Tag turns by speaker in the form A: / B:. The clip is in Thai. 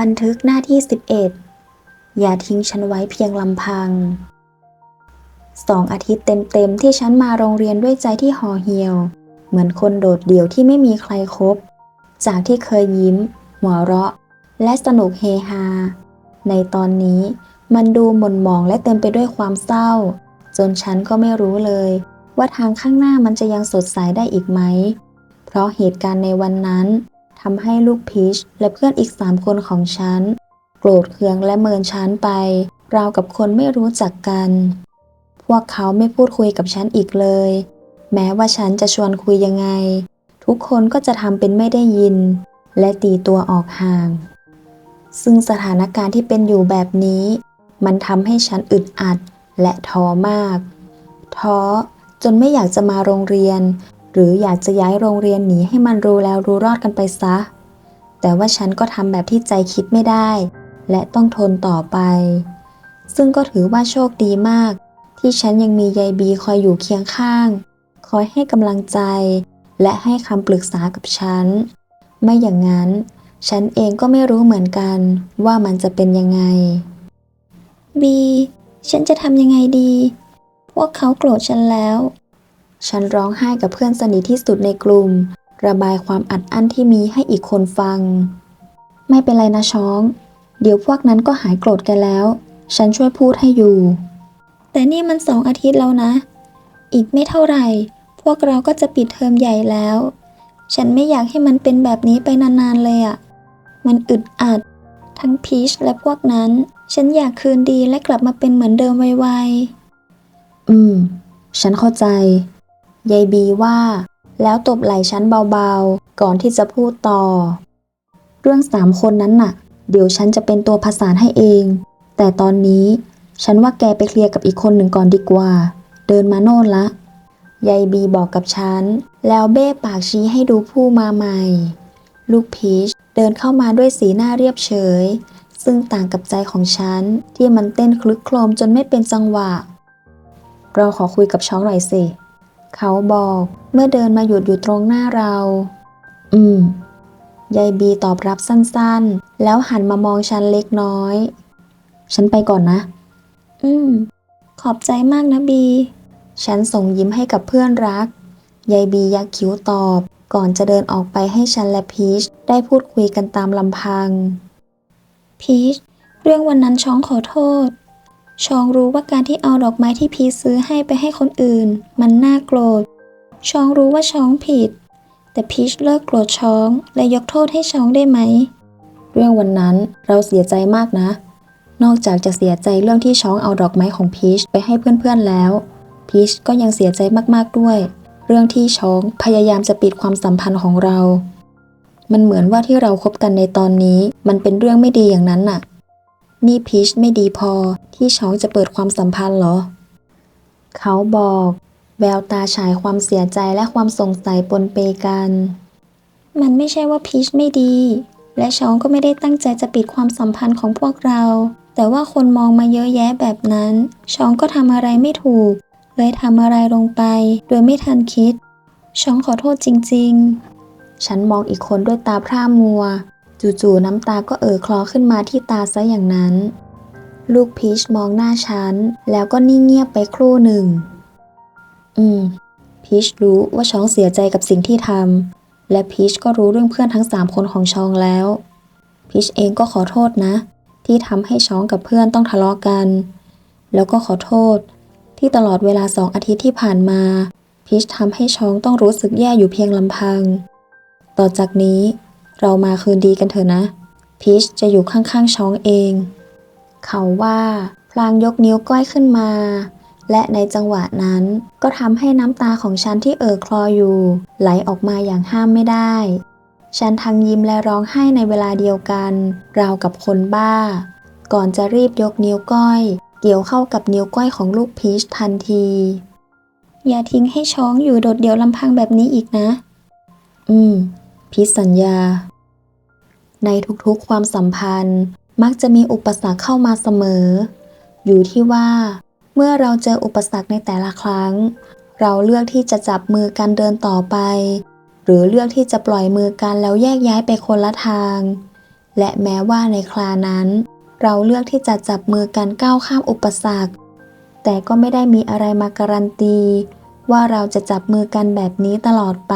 A: บันทึกหน้าที่ 11 อย่าทิ้งฉันไว้เพียงลำพัง สองอาทิตย์เต็มๆที่ฉันมาโรงเรียนด้วยใจที่ห่อเหี่ยว เหมือนคนโดดเดี่ยวที่ไม่มีใครคบจากที่เคยยิ้ม หัวเราะ และสนุกเฮฮา ในตอนนี้มันดูหม่นหมองและเต็มไปด้วยความเศร้า จนฉันก็ไม่รู้เลย ว่าทางข้างหน้ามันจะยังสดใสได้อีกไหม เพราะเหตุการณ์ในวันนั้น ทำให้ลูกพีชและเพื่อนอีกสามคนของฉัน โกรธเคืองและเมินฉันไป ราวกับคนไม่รู้จักกัน พวกเขาไม่พูดคุยกับฉันอีกเลย แม้ว่าฉันจะชวนคุยยังไง ทุกคนก็จะทำเป็นไม่ได้ยิน และตีตัวออกห่าง ซึ่งสถานการณ์ที่เป็นอยู่แบบนี้ มันทำให้ฉันอึดอัดและท้อมาก ท้อจนไม่อยากจะมาโรงเรียน หรืออยากจะย้ายโรงเรียนหนีให้มันรู้แล้วรู้รอดกันไปซะ แต่ว่าฉันก็ทำแบบที่ใจคิดไม่ได้ และต้องทนต่อไป ซึ่งก็ถือว่าโชคดีมาก ที่ฉันยังมียายบีคอยอยู่เคียงข้าง คอยให้กำลังใจ และให้คำปรึกษากับฉัน ไม่อย่างนั้น ฉันเองก็ไม่รู้เหมือนกันว่ามันจะเป็นยังไง บี ฉันจะทำยังไงดี พวกเขาโกรธฉันแล้ว ฉันร้องไห้กับเพื่อนสนิทที่สุดในกลุ่ม ระบายความอัดอั้นที่มีให้อีกคนฟัง ไม่เป็นไรนะช้อง เดี๋ยวพวกนั้นก็หายโกรธกันแล้ว ฉันช่วยพูดให้อยู่ แต่นี่มันสองอาทิตย์แล้วนะ อีกไม่เท่าไหร่ พวกเราก็จะปิดเทอมใหญ่แล้ว ฉันไม่อยากให้มันเป็นแบบนี้ไปนานๆเลยอะ่ะ มันอึดอัด ทั้งพีชและพวกนั้น ฉันอยากคืนดีและกลับมาเป็นเหมือนเดิมไวๆอืม ฉันเข้าใจ ยายบีว่า แล้วตบไหล่ฉันเบาๆ ก่อนที่จะพูดต่อ เรื่องสามคนนั้นน่ะ เดี๋ยวฉันจะเป็นตัวผสานให้เอง แต่ตอนนี้ ฉันว่าแกไปเคลียร์กับอีกคนหนึ่งก่อนดีกว่า เดินมาโน่นละยายบีบอกกับฉัน แล้วเบ้ปากชี้ให้ดูผู้มาใหม่ ลูกพีชเดินเข้ามาด้วยสีหน้าเรียบเฉย ซึ่งต่างกับใจของฉัน ที่มันเต้นคลึกโครมจนไม่เป็นจังหวะ เราขอคุยกับช้องหน่อยสิ เขาบอกเมื่อเดินมาหยุดอยู่ตรงหน้าเรา อืม ยายบีตอบรับสั้นๆ แล้วหันมามองฉันเล็กน้อย ฉันไปก่อนนะ อืม ขอบใจมากนะบี ฉันส่งยิ้มให้กับเพื่อนรัก ยายบียักคิ้วตอบ ก่อนจะเดินออกไปให้ฉันและพีชได้พูดคุยกันตามลำพัง พีช เรื่องวันนั้นช้องขอโทษ ชองรู้ว่าการที่เอาดอกไม้ที่พีชซื้อให้ไปให้คนอื่น มันน่าโกรธ ชองรู้ว่าชองผิด แต่พีชเลิกโกรธชองและยกโทษให้ชองได้ไหม เรื่องวันนั้นเราเสียใจมากนะ นอกจากจะเสียใจเรื่องที่ช้องเอาดอกไม้ของพีชไปให้เพื่อนๆแล้ว พีชก็ยังเสียใจมากๆด้วย เรื่องที่ช้องพยายามจะปิดความสัมพันธ์ของเรา มันเหมือนว่าที่เราคบกันในตอนนี้ มันเป็นเรื่องไม่ดีอย่างนั้นน่ะ นี่พีชไม่ดีพอที่ช้องจะเปิดความสัมพันธ์เหรอ เขาบอก แววตาฉายความเสียใจและความสงสัยปนเปกัน มันไม่ใช่ว่าพีชไม่ดี และชองก็ไม่ได้ตั้งใจจะปิดความสัมพันธ์ของพวกเรา แต่ว่าคนมองมาเยอะแยะแบบนั้นช้องก็ทำอะไรไม่ถูก เลยทำอะไรลงไป โดยไม่ทันคิดช้องขอโทษจริง ๆ ฉันมองอีกคนด้วยตาพร่ามัว จู่ๆน้ำตาก็เอ่อคลอขึ้นมาที่ตาซะอย่างนั้น ลูกพีชมองหน้าฉัน แล้วก็นิ่งเงียบไปครู่หนึ่ง อืม พีชรู้ว่าช้องเสียใจกับสิ่งที่ทำและพีชก็รู้เรื่องเพื่อนทั้งสามคนของช้องแล้ว พีชเองก็ขอโทษนะ ที่ทำให้ช้องกับเพื่อนต้องทะเลาะกัน แล้วก็ขอโทษ ที่ตลอดเวลาสองอาทิตย์ที่ผ่านมา พีชทำให้ช้องต้องรู้สึกแย่อยู่เพียงลำพัง ต่อจากนี้ เรามาคืนดีกันเถอะนะ พีชจะอยู่ข้างๆช้องเอง เขาว่าพลางยกนิ้วก้อยขึ้นมา และในจังหวะนั้นก็ทำให้น้ำตาของฉันที่เอ่อคลออยู่ ไหลออกมาอย่างห้ามไม่ได้ ฉันทั้งยิ้มและร้องไห้ในเวลาเดียวกัน ราวกับคนบ้า ก่อนจะรีบยกนิ้วก้อย เกี่ยวเข้ากับนิ้วก้อยของลูกพีชทันที อย่าทิ้งให้ช้องอยู่โดดเดี่ยวลำพังแบบนี้อีกนะ อืม พีชสัญญา ในทุกๆความสัมพันธ์ มักจะมีอุปสรรคเข้ามาเสมอ อยู่ที่ว่า เมื่อเราเจออุปสรรคในแต่ละครั้ง เราเลือกที่จะจับมือกันเดินต่อไป หรือเลือกที่จะปล่อยมือกันแล้วแยกย้ายไปคนละทาง และแม้ว่าในครานั้น เราเลือกที่จะจับมือกันก้าวข้ามอุปสรรค แต่ก็ไม่ได้มีอะไรมาการันตี ว่าเราจะจับมือกันแบบนี้ตลอดไป